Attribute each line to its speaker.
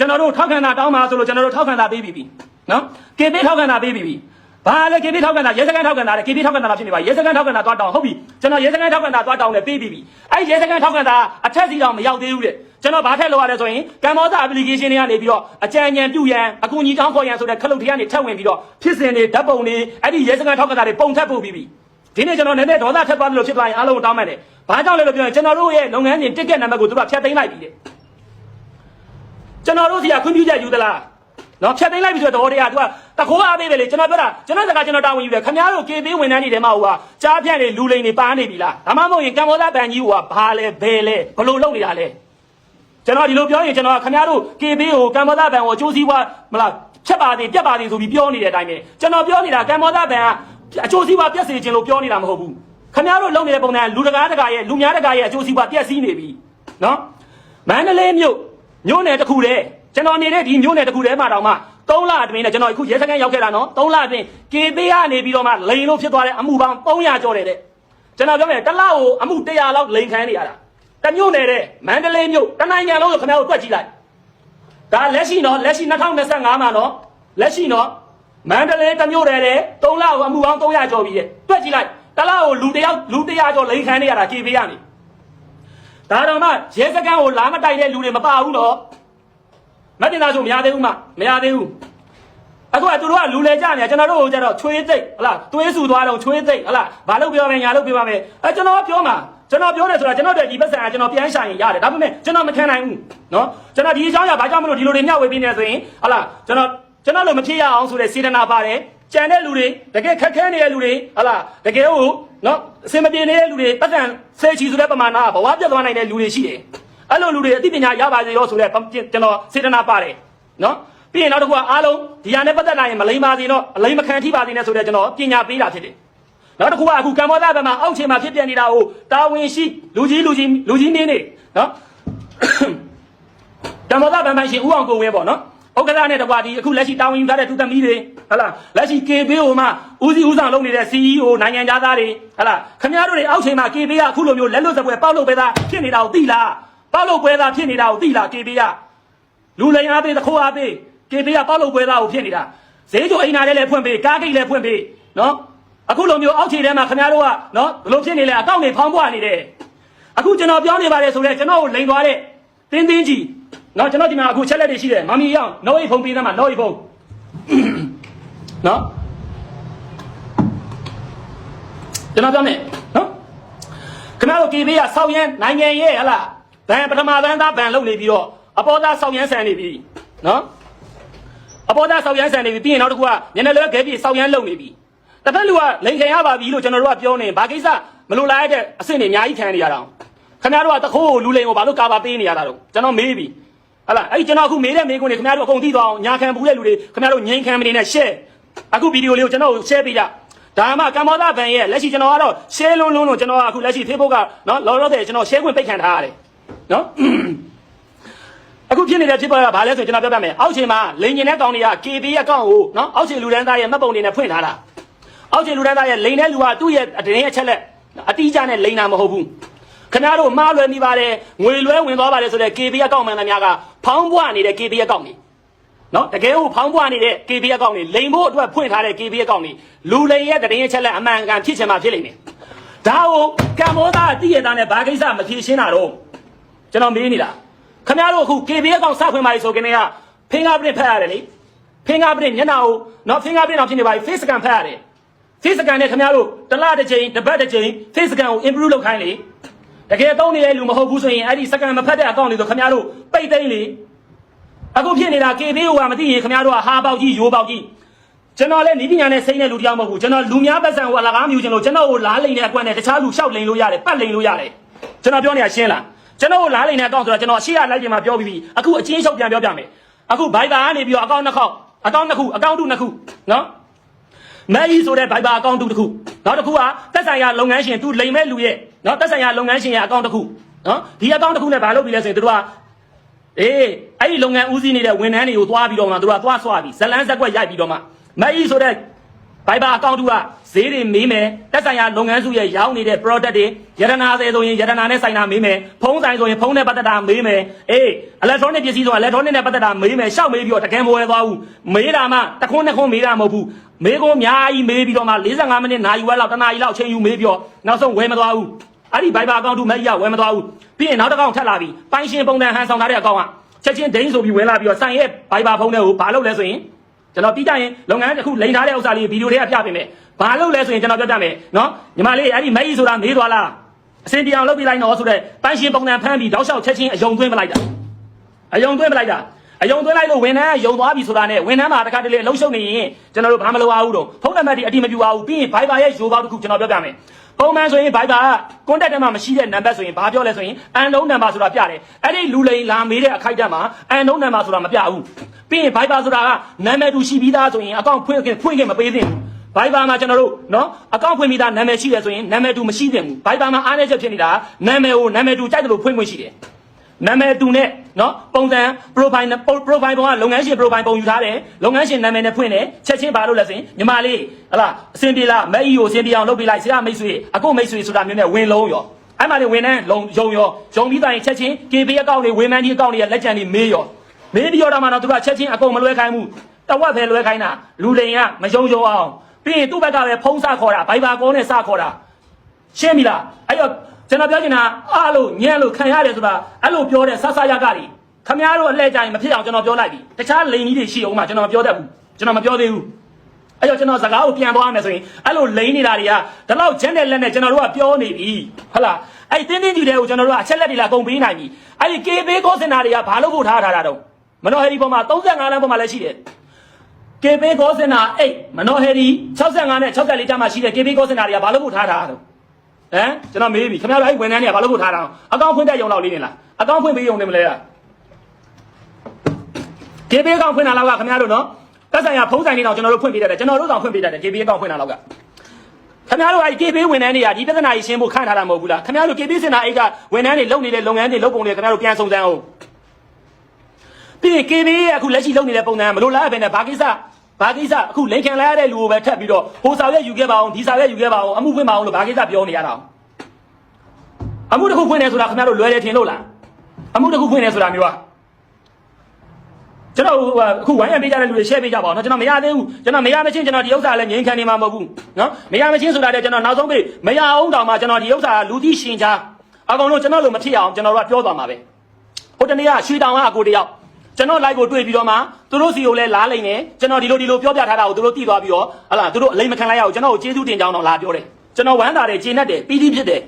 Speaker 1: ကျွန်တော်တို့ထောက်ခံတာတောင်းပါဆိုလို့ကျွန်တော်တို့ထောက်ခံတာပေးပြီးပြီနော်ကေပေးထောက်ခံတာပေးပြီးပြီဘာလဲကေပေးထောက်ခံတာရဲစခန်းထောက်ခံတာလေကေပေးထောက်ခံတာဖြစ်နေပါရဲစခန်းထောက်ခံတာသွားတောင်းဟုတ်ပြီကျွန်တော်ရဲစခန်းထောက်ခံတာသွားတောင်းတယ်ပေးပြီးပြီအဲ့ရဲစခန်းထောက်ခံတာအထက်စီတောင်မရောက်သေးဘူးတဲ့ကျွန်တော်ဘာထက်လောက်ရလဲဆိုရင်ကမ္ဘောဇ application တွေကနေပြီးတော့အကြံဉာဏ်ပြုရန်အကူအညီတောင်းခေါ်ရန်ဆိုတဲ့ခလုတ်တွေကနေထပ်ဝင်ပြီးတော့ဖြစ်စဉ်တွေဓာတ်ပုံတွေအဲ့ဒီရဲစခန်းထောက်ခံတာတွေပုံထပ်ပို့ပြီးပြီဒီနေ့ကျွန်တော်နည်းနည်းဒေါသထက်သွားလို့ဖြစ်သွားရင်အားလုံးတောင်းမှန်တယ်ဘာကြောင့်လဲလို့ပြောရင်ကျွန်တော်တို့ရဲ့လုပ်ငန်းစဉ်တစ်ကက်နံပါတ်ကိုသူတို့ကဖျက်သိမ်းလိုက်ပြီတဲ့ ကျွန်တော်တို့စီကခွင့်ပြုချက်ယူသလားနော်ဖြတ်သိမ်းလိုက်ပြီဆိုတော့တော်တရား तू ကတခိုးအားပေးပဲလေကျွန်တော်ပြောတာကျွန်တော်စကားကျွန်တော်တာဝန်ယူတယ်ခင်ဗျားတို့ KB ဝန်ထမ်းတွေထဲမှာဟိုကကြားပြန့်တွေလူလိန်တွေပါနေပြီလားဒါမှမဟုတ်ရင်ကမ္ဘောဇဘန်ကြီးဟိုကဘာလဲဘယ်လဲဘလို့လုပ်နေတာလဲကျွန်တော်ဒီလိုပြောရင်ကျွန်တော်ကခင်ဗျားတို့ KB ကိုကမ္ဘောဇဘန်ကိုအကျိုးစီးပွားမလားဖြတ်ပါသေးပြတ်ပါသေးဆိုပြီးပြောနေတဲ့အတိုင်းပဲကျွန်တော်ပြောနေတာကမ္ဘောဇဘန်ကအကျိုးစီးပွားပြတ်စေခြင်းလို့ပြောနေတာမဟုတ်ဘူးခင်ဗျားတို့လုပ်နေတဲ့ပုံစံကလူတကားတကာရဲ့လူများတကာရဲ့အကျိုးစီးပွားပြတ်စည်းနေပြီနော်မန္တလေးမြို့ မြို့နယ်တစ်ခုတည်းကျွန်တော်နေတဲ့ဒီမြို့နယ်တစ်ခုတည်းမှာတောင်မှ3လအတွင်းနဲ့ကျွန်တော်အခုရဲစခန်းရောက်ခဲ့တာနော်3လအတွင်း KB ကနေပြီးတော့မှလိန်လို့ဖြစ်သွားတဲ့အမှုပေါင်း300ကျော်တယ်တဲ့ကျွန်တော်ပြောမယ်တစ်လကိုအမှု100လောက်လိန်ခံနေရတာတစ်မြို့နယ်တဲ့မန္တလေးမြို့တစ်နိုင်ငံလုံးကိုခင်ဗျားတို့တွက်ကြည့်လိုက်ဒါလက်ရှိနော်လက်ရှိ2025မှာနော်လက်ရှိနော်မန္တလေးတစ်မြို့နယ်တဲ့3လကိုအမှုပေါင်း300ကျော်ပြီတဲ့တွက်ကြည့်လိုက်တစ်လကိုလူတစ်ယောက်လူ100ကျော်လိန်ခံနေရတာ KB ကနေ ဒါတော့မှရဲစခန်းကိုလာမတိုက်တဲ့လူတွေမပါဘူးတော့မတင်သားဆိုမရသေးဘူးမမရသေးဘူးအခုကသူတို့ကလူလေကြနေကျွန်တော်တို့ကကြတော့ချွေးသိပ်ဟလားသွေးဆူသွားတော့ချွေးသိပ်ဟလားဘာလို့ပြောမယ်ညာလို့ပြောပါမယ်အဲကျွန်တော်ပြောမှာကျွန်တော်ပြောတယ်ဆိုတာကျွန်တော်တို့ဒီပတ်စံကကျွန်တော်ပြန်ရှာရင်ရတယ်ဒါပေမဲ့ကျွန်တော်မခံနိုင်ဘူးเนาะကျွန်တော်ဒီအကြောင်းအရာဘာကြောင့်မလို့ဒီလိုတွေမျှဝေပေးနေဆိုရင်ဟလားကျွန်တော်ကျွန်တော်လိုမဖြစ်ရအောင်ဆိုတဲ့စေတနာပါတယ်ကြံတဲ့လူတွေတကယ်ခက်ခဲနေတဲ့လူတွေဟလားတကယ်ဟို နော်အစင်မပြေနေတဲ့လူတွေပတ်စံဆယ်ချီဆိုတဲ့ပမာဏကဘဝပြတ်သွားနိုင်တဲ့လူတွေရှိတယ်အဲ့လိုလူတွေအသိပညာရပါစေရောဆိုတဲ့ကျွန်တော်စေတနာပါတယ်နော်ပြီးရင်နောက်တစ်ခုကအားလုံးဒီဟာနဲ့ပတ်သက်လာရင်မလိမ္မာစေတော့အလိမ္မခံထိပါစေနဲ့ဆိုတဲ့ကျွန်တော်ပညာပေးတာဖြစ်တယ်နောက်တစ်ခုကအခုကမ္ဘောဇဘက်မှာအောက်ခြေမှာဖြစ်ပြနေတာကိုတာဝန်ရှိလူကြီးလူကြီးလူကြီးနေနေနော်ဓမ္မသဗ္ဗံပိုင်ရှင်ဦးအောင်ကိုဝင်းပေါ့နော်ဥက္ကဋ္ဌနဲ့တကွာဒီအခုလက်ရှိတာဝန်ယူထားတဲ့သူသမီးတွေ ဟလာလက်ရှိ KB ဟိုမှာဦးစီးဦးဆောင်လုပ်နေတဲ့ CEO နိုင်ငံသားတွေဟလာခင်ဗျားတို့တွေအောက်ချိန်မှာ KB ကအခုလိုမျိုးလက်လွတ်စပွဲပေါက်လို့ပဲသားဖြစ်နေတာကိုသိလားပေါက်လို့ပွဲသားဖြစ်နေတာကိုသိလား KB ကလူလိန်အားပေးသခိုးအားပေး KB ကပေါက်လို့ပွဲသားကိုဖြစ်နေတာဈေးချိုအိမ်နာလေးလည်းဖွင့်ပေးကားဂိတ်လည်းဖွင့်ပေးနော်အခုလိုမျိုးအောက်ခြေထဲမှာခင်ဗျားတို့ကနော်ဘလို့ဖြစ်နေလဲအကောင့်တွေဖောင်းပွားနေတယ်အခုကျွန်တော်ပြောနေပါတယ်ဆိုတော့ကျွန်တော်ကိုလိန်သွားတဲ့တင်းတင်းကြီးနော်ကျွန်တော်ဒီမှာအခုချက်လက်တွေရှိတယ်မမီရောက်နောအိဖုံပေးသမှာနောအိဖုံနော် ကျွန်တော်ပြောမယ်နော်ခင်ဗျားတို့ KB ကစောက်ရမ်းနိုင်ငံရဲ့ဟလားဗန်ပထမဗန်သားဗန်လုပ်နေပြီးတော့အပေါ်သားစောက်ရမ်းဆန်နေပြီနော်အပေါ်သားစောက်ရမ်းဆန်နေပြီပြီးရင်နောက်တစ်ခုကညနေလွဲခဲပြေစောက်ရမ်းလုပ်နေပြီတစ်ဖက်လူကလိန်ခံရပါပြီလို့ကျွန်တော်တို့ကပြောနေဘာကိစ္စမလိုလားတဲ့အဆင့်တွေအများကြီးခံနေရတာခင်ဗျားတို့ကတခိုးကိုလူလိန်ကိုဘာလို့ကာပါပေးနေရတာတော့ကျွန်တော်မေးပြီဟလာအဲ့ကျွန်တော်အခုမေးတဲ့မေးခွန်းတွေခင်ဗျားတို့အကုန်သိသွားအောင်ညာခံဘူးတဲ့လူတွေခင်ဗျားတို့ငိမ့်ခံမနေနဲ့ share အခုဗီဒီယိုလေးကိုကျွန်တော် share ပေးကြဒါမှကမ္ဘောဇဘန်ရဲ့လက်ရှိကျွန်တော်ကတော့ share လုံးလုံးလုံးကျွန်တော်ကအခုလက်ရှိ Facebook ကနော်လောလောဆယ်ကျွန်တော် share ခွင့်ပိတ်ခံထားရတယ်နော်အခုဖြစ်နေတဲ့ဖြစ်ပေါ်ကဘာလဲဆိုကျွန်တော်ပြောပြမယ်အောက်ခြေမှာလိန်ကျင်တဲ့ကောင်တွေက KB ရဲ့အကောင့်ကိုနော်အောက်ခြေလူတန်းသားရဲ့မှတ်ပုံတွေနဲ့ဖွင့်ထားတာအောက်ခြေလူတန်းသားရဲ့လိန်တဲ့လူကသူ့ရဲ့အတင်းအချက်လက်အတိအကျနဲ့လိန်တာမဟုတ်ဘူးခင်ဗျားတို့မှားလွယ်မိပါတယ်ငွေလွဲဝင်သွားပါတယ်ဆိုတဲ့ KB အကောင့်မှန်သမျှကဖောင်းပွားနေတဲ့ KB အကောင့်နေ နော်တကယ်ကိုဖောင်းပွားနေတဲ့ KB အကောင့်နေလိန်ဖို့အတွက်ဖွင့်ထားတဲ့ KB အကောင့်နေလူလိန်ရဲ့တရင်ချက်လက်အမှန်ကန်ဖြစ်ချင်မှဖြစ်လိမ့်မယ်ဒါကိုကမ္ဘောဇာတည့်ရတာနဲ့ဘာကိစ္စမဖြေရှင်းတာတော့ကျွန်တော်မေးနေတာခင်ဗျားတို့အခု KB အကောင့်စဖွင့်ပါပြီဆိုခင်ဗျား fingerprint ဖတ်ရတယ်လေ fingerprint မျက်နှာကိုနော် fingerprint တော့ဖြစ်နေပါပြီ face scan ဖတ်ရတယ် face scan နဲ့ခင်ဗျားတို့တစ်လတစ်ချိန်တစ်ပတ်တစ်ချိန် face scan ကို improve လုပ်ခိုင်းလေတကယ်တုံးနေတဲ့လူမဟုတ်ဘူးဆိုရင်အဲ့ဒီစကန်မဖတ်တဲ့အကောင့်တွေဆိုခင်ဗျားတို့ပိတ်သိမ့်လေ အခုဖြစ်နေတာ KB ဟိုကမသိရင်ခင်ဗျားတို့ကဟာပေါက်ကြီးရိုးပေါက်ကြီးကျွန်တော်လည်းနီးပညာနဲ့စိမ့်တဲ့လူတယောက်မဟုတ်ဘူးကျွန်တော်လူများပတ်စံကိုအလကားမြူကျွန်တော်ကျွန်တော်ကိုလားလိန်တဲ့အကွက်နဲ့တခြားလူလျှောက်လိန်လို့ရတယ်ပတ်လိန်လို့ရတယ်ကျွန်တော်ပြောနေတာရှင်းလားကျွန်တော်ကိုလားလိန်တဲ့အကောင့်ဆိုတာကျွန်တော်အရှိရလိုက်ပြင်မှာပြောပြီးပြီအခုအချင်းချုပ်ပြန်ပြောပြမယ်အခုဘိုင်ဘာကနေပြီးတော့အကောင့်နှစ်ခေါက်အကောင့်နှစ်ခုအကောင့်တူနှစ်ခုနော်မဲကြီးဆိုတဲ့ Viber အကောင့်တူတစ်ခုနောက်တစ်ခုကတက်ဆိုင်ရာလုပ်ငန်းရှင်သူလိမ်မဲ့လူရဲ့နော်တက်ဆိုင်ရာလုပ်ငန်းရှင်ရဲ့အကောင့်တစ်ခုနော်ဒီအကောင့်တစ်ခုနဲ့ဘာလုပ်ပြီးလဲဆိုရင်သူတို့က အေးအဲ့ဒီလုပ်ငန်းဦးစီးနေတဲ့ဝန်ထမ်းတွေကိုသွားပြီးတော့မှသူတို့ကသွားဆွာပြီးဇလန်းဇက်ကွက်ရိုက်ပြီးတော့မှမဲကြီးဆိုတဲ့ဘိုင်ဘာအကောင့်တူကဈေးတွေမေးမယ်တက်ဆိုင်ရာလုပ်ငန်းစုရဲ့ရောင်းနေတဲ့ product တွေယရနာဆယ်ဆိုရင်ယရနာနဲ့ဆိုင်တာမေးမယ်ဖုန်းဆိုင်ဆိုရင်ဖုန်းနဲ့ပတ်သက်တာမေးမယ်အေး electronic ပစ္စည်းဆိုရင် electronic နဲ့ပတ်သက်တာမေးမယ်ရှောက်မေးပြီးတော့တကယ်မဝယ်သွားဘူးမေးတာမှတခွန်းနှစ်ခွန်းမေးတာမဟုတ်ဘူးမေးခွန်းအများကြီးမေးပြီးတော့မှ45မိနစ်နာရီဝက်လောက်တနာရီလောက်အချိန်ယူမေးပြီးတော့နောက်ဆုံးဝယ်မသွားဘူး အဲ့ဒီဘိုင်ဘာအကောင့်တူမက်ကြီးကဝယ်မသွားဘူးပြီးရင်နောက်တစ်ကောင်ထပ်လာပြီးပိုင်ရှင်ပုံစံဟန်ဆောင်ထားတဲ့အကောင့်ကချက်ချင်းဒိန်းဆိုပြီးဝင်လာပြီးတော့ဆိုင်ရဲ့ဘိုင်ဘာဖုန်းထဲကိုဘာလုပ်လဲဆိုရင်ကျွန်တော်ပြီးကြရင်လုပ်ငန်းတစ်ခုလိန်ထားတဲ့ဥစ္စာလေးဗီဒီယိုတွေကပြပေးမယ်။ဘာလုပ်လဲဆိုရင်ကျွန်တော်ပြောပြမယ်နော်။ညီမလေးအဲ့ဒီမက်ကြီးဆိုတာမေးသွားလား။အစင်ပြေအောင်လုပ်ပြလိုက်တော့ဆိုတော့ပန်းရှင်ပုံစံဖမ်းပြီးတောက်လျှောက်ချက်ချင်းအယုံသွင်းပလိုက်တာ။အယုံသွင်းပလိုက်တာ။အယုံသွင်းလိုက်လို့ဝန်ထမ်းကယုံသွားပြီဆိုတာနဲ့ဝန်ထမ်းမှာတစ်ခါတလေအလုံးရှုံနေရင်ကျွန်တော်တို့ဘာမလုပ်အောင်တော့ဖုန်းနံပါတ်တွေအတိမပြူအောင်ပြီးရင် Viber ရဲ့ရိုးပေါက်တစ်ခုကျွန်တော်ပြောပြမယ်။ ပုံမှန်ဆိုရင် Viber က contact ထဲမှာမရှိတဲ့နံပါတ်ဆိုရင်ဘာပြောလဲဆိုရင်အန်လုံးနံပါတ်ဆိုတာပြတယ်။အဲ့ဒီလူလိန်လာမေးတဲ့အခိုက်အတန့်မှာအန်လုံးနံပါတ်ဆိုတာမပြဘူး။ပြီးရင် Viber ဆိုတာကနာမည်တူရှိပြီးသားဆိုရင်အကောင့်ဖွင့်ခင်ဖွင့်ခင်မပေးသင့်ဘူး။ Viber မှာကျွန်တော်တို့နော်အကောင့်ဖွင့်ပြီးသားနာမည်ရှိတယ်ဆိုရင်နာမည်တူမရှိသင့်ဘူး။ Viber မှာအားနည်းချက်ဖြစ်နေတာနာမည်ကိုနာမည်တူကြိုက်တယ်လို့ဖွင့်ခွင့်ရှိတယ်။ နာမည်တူနဲ့နော်ပုံစံ profile နဲ့ profile ပုံကလုပ်ငန်းရှင် profile ပုံယူထားတယ်လုပ်ငန်းရှင်နာမည်နဲ့ဖွင့်တယ်ချက်ချင်းပါလို့လဲဆိုရင်ညီမလေးဟလာအစင်ပြေလားမက်အီကိုအစင်ပြေအောင်လုပ်ပေးလိုက်ဆရာမိတ်ဆွေအကိုမိတ်ဆွေဆိုတာမျိုးနဲ့ဝင်လုံးရောအဲ့မှာလေဝင်နှန်းလုံယုံရောယုံပြီးတိုင်းချက်ချင်း KB အကောင့်တွေဝေမန်းကြီးအကောင့်တွေရဲ့လက်ကျန်တွေမေးရောမေးပြီးတော့မှတော့သူကချက်ချင်းအကုန်မလွဲခိုင်းဘူးတဝက်ပဲလွဲခိုင်းတာလူလိန်ကမယုံယုံအောင်ပြီးရင်သူ့ဘက်ကပဲဖုံးစခေါ်တာဘိုင်ဘာကောနဲ့စခေါ်တာရှင်းပြီလားအဲ့တော့ ကျွန်တော်ပြောချင်တာအားလို့ညံ့လို့ခံရတယ်ဆိုတာအဲ့လိုပြောတဲ့ဆဆရကတွေခမားတို့အလှည့်ကြရင်မဖြစ်အောင်ကျွန်တော်ပြောလိုက်ပြီတခြားလိန်ကြီးတွေရှိအောင်မှကျွန်တော်မပြောတတ်ဘူးကျွန်တော်မပြောသေးဘူးအဲ့တော့ကျွန်တော်စကားကိုပြန်သွားမယ်ဆိုရင်အဲ့လိုလိန်နေတာတွေကဒီလောက်ချက်နဲ့လက်နဲ့ကျွန်တော်တို့ကပြောနေပြီဟုတ်လားအဲ့တင်းတင်းကြီးတွေကိုကျွန်တော်တို့ကအချက်လက်တွေလာကုန်ပေးနိုင်ပြီအဲ့ဒီ KB ကောစင်နာတွေကဘာလို့ဖို့ထားထားတာတော့မနော်ဟယ်ဒီပေါ်မှာ35လမ်းပေါ်မှာလည်းရှိတယ် KB ကောစင်နာ8မနော်ဟယ်ဒီ65နဲ့64ကြားမှာရှိတဲ့ KB ကောစင်နာတွေကဘာလို့ဖို့ထားထားတာတော့ ဟမ်ကျွန်တော်မေးပြီခင်ဗျားတို့အဲ့ဝန်ထမ်းတွေကဘာလို့ဖို့ထားတာအကောင့်ဖွင့်တဲ့ရုံလောက်လေးနေလားအကောင့်ဖွင့်ပေးရုံနေမလဲလားကေဘေးအကောင့်ဖွင့်တာလောက်ကခင်ဗျားတို့နော်တက်ဆိုင်ရဖုံးဆိုင်နေတော့ကျွန်တော်တို့ဖွင့်ပေးတတ်တယ်ကျွန်တော်တို့တောင်ဖွင့်ပေးတတ်တယ်ကေဘေးအကောင့်ဖွင့်တာလောက်ကခင်ဗျားတို့အဲ့ကေဘေးဝန်ထမ်းတွေကဒီပြဿနာကြီးရှင်းဖို့ခန့်ထားတာမဟုတ်ဘူးလားခင်ဗျားတို့ကေဘေးစင်တာအိတ်ကဝန်ထမ်းတွေလုပ်နေတဲ့လုပ်ငန်းတွေလုပ်ပုံတွေခင်ဗျားတို့ပြန်စုံစမ်းအောင်ပြီးရင်ကေဘေးရဲ့အခုလက်ရှိလုပ်နေတဲ့ပုံစံမလို့လားပဲနဲ့ဘာကိစ္စ ဘာကိစ္စအခုလိန်ခံလိုက်ရတဲ့လူကိုပဲထပ်ပြီးတော့ဟိုစာရွက်ယူခဲ့ပါအောင်ဒီစာရွက်ယူခဲ့ပါအောင်အမှုဖွင့်ပါအောင်လို့ဘာကိစ္စပြောနေရတာအောင် အမှုတစ်ခုဖွင့်နေဆိုတာခင်ဗျားတို့လွယ်တယ်ထင်လို့လားအမှုတစ်ခုဖွင့်နေဆိုတာမျိုးอ่ะကျွန်တော်ဟိုအခုဝိုင်းရံပေးကြတဲ့လူတွေ share ပေးကြပါဦးเนาะကျွန်တော်မရသေးဘူးကျွန်တော်မရမချင်းကျွန်တော်ဒီဥစ္စာလည်းငြိမ်းခံနေမှာမဟုတ်ဘူးเนาะမရမချင်းဆိုတာလည်းကျွန်တော်နောက်ဆုံးပေးမရအောင်တောင်မှကျွန်တော်ဒီဥစ္စာလူသိရှင်ချာအကောင်လို့ကျွန်တော်လို့မဖြစ်အောင်ကျွန်တော်တို့ကပြောသွားမှာပဲဟိုတနေ့ကရွှေတောင်ကအကိုတယောက် ကျွန်တော် live ကိုတွေ့ပြီးတော့မှသူတို့စီကိုလည်းလားလိုက်နေကျွန်တော်ဒီလိုဒီလိုပြောပြထားတာကိုသူတို့သိသွားပြီးတော့ဟလာသူတို့အလိမ်မခံလိုက်ရအောင်ကျွန်တော်ကိုကျေးဇူးတင်ကြောင်းတော့လာပြောတယ်ကျွန်တော်ဝမ်းသာတယ်ကျေနပ်တယ်ပီတိဖြစ်တယ်